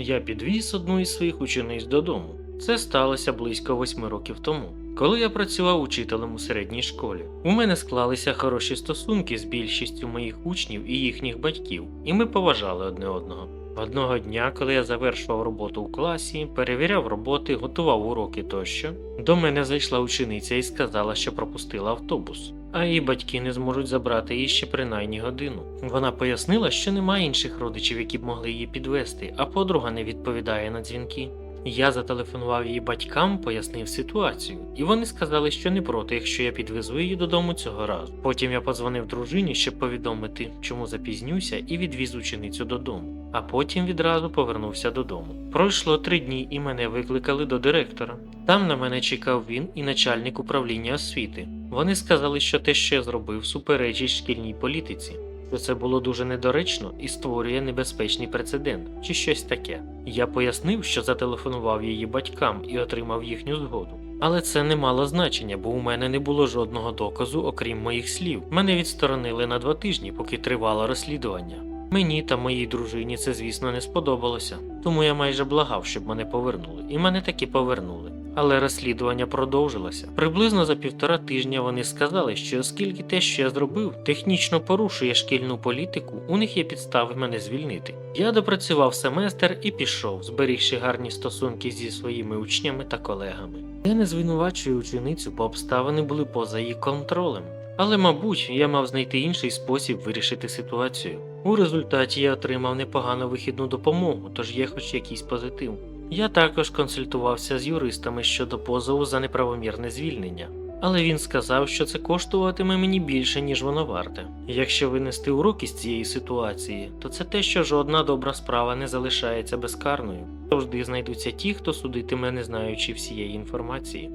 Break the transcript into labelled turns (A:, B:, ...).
A: Я підвіз одну із своїх учениць додому. Це сталося близько восьми років тому, коли я працював учителем у середній школі. У мене склалися хороші стосунки з більшістю моїх учнів і їхніх батьків, і ми поважали одне одного. Одного дня, коли я завершував роботу у класі, перевіряв роботи, готував уроки тощо, до мене зайшла учениця і сказала, що пропустила автобус, а її батьки не зможуть забрати її ще принаймні годину. Вона пояснила, що немає інших родичів, які б могли її підвести, а подруга не відповідає на дзвінки. Я зателефонував її батькам, пояснив ситуацію, і вони сказали, що не проти, якщо я підвезу її додому цього разу. Потім я подзвонив дружині, щоб повідомити, чому запізнюся, і відвіз ученицю додому. А потім відразу повернувся додому. Пройшло три дні, і мене викликали до директора. Там на мене чекав він і начальник управління освіти. Вони сказали, що те, що я зробив, суперечить шкільній політиці що це було дуже недоречно і створює небезпечний прецедент чи щось таке. Я пояснив, що зателефонував її батькам і отримав їхню згоду. Але це не мало значення, бо у мене не було жодного доказу, окрім моїх слів. Мене відсторонили на два тижні, поки тривало розслідування. Мені та моїй дружині це, звісно, не сподобалося, тому я майже благав, щоб мене повернули, і мене таки повернули. Але розслідування продовжилося. Приблизно за півтора тижня вони сказали, що оскільки те, що я зробив, технічно порушує шкільну політику, у них є підстави мене звільнити. Я допрацював семестр і пішов, зберігши гарні стосунки зі своїми учнями та колегами. Я не звинувачую ученицю, бо обставини були поза її контролем. Але, мабуть, я мав знайти інший спосіб вирішити ситуацію. У результаті я отримав непогану вихідну допомогу, тож є хоч якийсь позитив. Я також консультувався з юристами щодо позову за неправомірне звільнення, але він сказав, що це коштуватиме мені більше, ніж воно варте. Якщо винести уроки з цієї ситуації, то це те, що жодна добра справа не залишається безкарною. Завжди знайдуться ті, хто судитиме, не знаючи всієї інформації.